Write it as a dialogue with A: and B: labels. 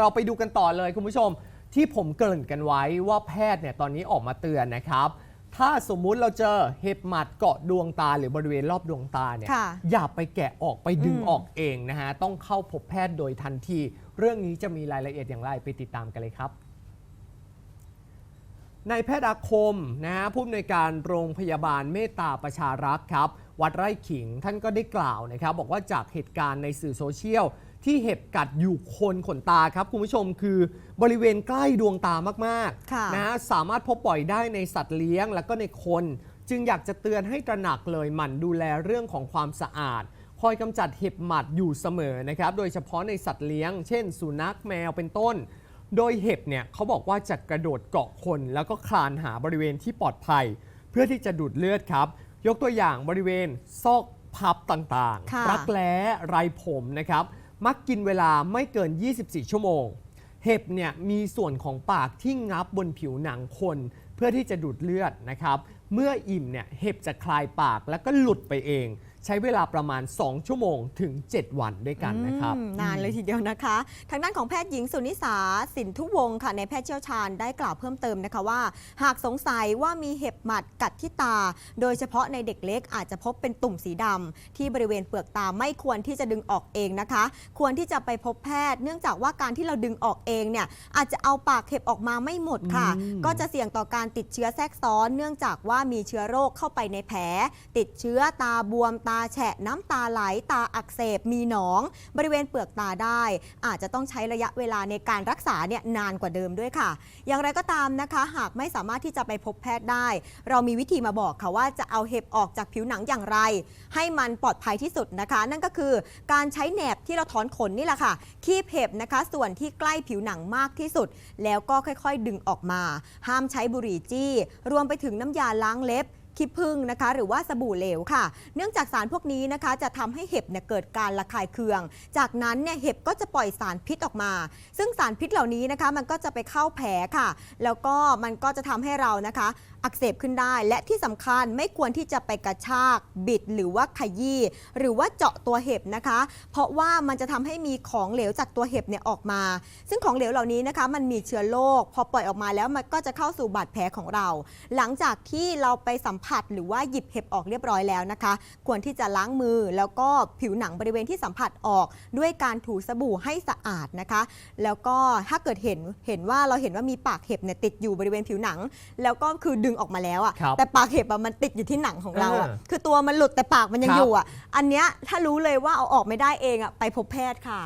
A: เราไปดูกันต่อเลยคุณผู้ชม ที่ผมเกริ่นกันไว้ว่าแพทย์เนี่ยตอนนี้ออกมาเตือนนะครับ ถ้าสมมุติเราเจอเห็บหมัดเกาะดวงตาหรือบริเวณรอบดวงตาเนี่ย
B: ค่ะ
A: อย่าไปแกะออกไปดึง
B: อืม
A: ออกเองนะฮะ ต้องเข้าพบแพทย์โดยทันที เรื่องนี้จะมีรายละเอียดอย่างไรไปติดตามกันเลยครับ นายแพทย์อาคมนะฮะผู้อำนวยการโรงพยาบาลเมตตาประชารักษ์ครับ วัดไร่ขิงท่านก็ได้กล่าวนะครับ บอกว่าจากเหตุการณ์ในสื่อโซเชียล ที่เห็บกัดอยู่โคนขนตาครับคุณผู้ชมคือบริเวณใกล้ดวงตามาก
B: ค่ะ
A: ๆนะฮะสามารถพบบ่อยได้ในสัตว์เลี้ยงและก็ในคน จึงอยากจะเตือนให้ตระหนักเลยหมั่นดูแลเรื่องของความสะอาด คอยกำจัดเห็บหมัดอยู่เสมอนะครับ โดยเฉพาะในสัตว์เลี้ยง เช่น สุนัขแมวเป็นต้น โดยเห็บเนี่ยเขาบอกว่าจะกระโดดเกาะคน แล้วก็คลานหาบริเวณที่ปลอดภัย เพื่อที่จะดูดเลือดครับ ยกตัวอย่างบริเวณซอกพับต่าง
B: ค่ะ
A: ๆ รักแร้ไรผมนะครับ มักกินเวลาไม่เกิน 24 ชั่วโมง เห็บเนี่ยมีส่วนของปากที่งับบนผิวหนังคน เพื่อที่จะดูดเลือดนะครับ เมื่ออิ่มเนี่ยเห็บจะคลายปากแล้วก็หลุดไปเอง ใช้เวลาประมาณ 2 ชั่วโมงถึง 7 วันด้วยกันนะครับ
B: อืมนานเลยทีเดียวนะคะ ทางด้านของแพทย์หญิงสุนิสาสินทุวงศ์ค่ะในแพทย์เชี่ยวชาญได้กล่าวเพิ่มเติมนะคะว่า หากสงสัยว่ามีเห็บหมัดกัดที่ตา โดยเฉพาะในเด็กเล็กอาจจะพบเป็นตุ่มสีดำที่บริเวณเปลือกตาไม่ควรที่จะดึงออกเองนะคะ ควรที่จะไปพบแพทย์ เนื่องจากว่าการที่เราดึงออกเองเนี่ยอาจจะเอาปากเห็บออกมาไม่หมดค่ะ
A: อืม
B: ก็จะเสี่ยงต่อการติดเชื้อแทรกซ้อน เนื่องจากว่ามีเชื้อโรคเข้าไปในแผลติดเชื้อตาบวมตาแฉะน้ำตาไหลตาอักเสบมีหนอง บริเวณเปลือกตาได้ อาจจะต้องใช้ระยะเวลาในการรักษาเนี่ยนานกว่าเดิมด้วยค่ะ อย่างไรก็ตามนะคะ หากไม่สามารถที่จะไปพบแพทย์ได้ เรามีวิธีมาบอกค่ะว่าจะเอาเห็บออกจากผิวหนังอย่างไร ให้มันปลอดภัยที่สุดนะคะ นั่นก็คือการใช้แหนบที่เราถอนขนนี่แหละค่ะคีบเห็บนะคะ ส่วนที่ใกล้ผิวหนังมากที่สุด แล้วก็ค่อยๆ ดึงออกมา ห้ามใช้บุหรี่จี้ รวมไปถึงน้ำยาล้างเล็บ ขี้ผึ้งนะคะ หรือว่าสบู่เหลวค่ะ เนื่องจากสารพวกนี้นะคะ จะทำให้เห็บเนี่ยเกิดการระคายเคือง จากนั้นเนี่ยเห็บก็จะปล่อยสารพิษออกมา ซึ่งสารพิษเหล่านี้นะคะ มันก็จะไปเข้าแผลค่ะ แล้วก็มันก็จะทำให้เรานะคะ อักเสบขึ้นได้ และที่สำคัญไม่ควรที่จะไปกระชากบิดหรือว่าขยี้หรือว่าเจาะตัวเห็บนะคะ เพราะว่ามันจะทำให้มีของเหลวจากตัวเห็บเนี่ยออกมา ซึ่งของเหลวเหล่านี้นะคะมันมีเชื้อโรคพอปล่อยออกมาแล้วมันก็จะเข้าสู่บาดแผลของเรา หลังจากที่เราไปสัมผัส หรือว่าหยิบเห็บออกเรียบร้อยแล้วนะคะ ควรที่จะล้างมือแล้วก็ผิวหนังบริเวณที่สัมผัสออก ด้วยการถูสบู่ให้สะอาดนะคะ แล้วก็ถ้าเกิดเห็นเห็นว่าเราเห็นว่ามีปากเห็บเนี่ยติดอยู่บริเวณผิวหนัง แล้วก็คือดึงออกมาแล้วอะ
A: ครับ
B: แต่ปากเห็บอะมันติดอยู่ที่หนังของเราอะ
A: เออ
B: คือตัวมันหลุดแต่ปากมันยัง
A: ครับ
B: อยู่อะอันเนี้ยถ้ารู้เลยว่าเอาออกไม่ได้เองอะไปพบแพทย์ค่ะ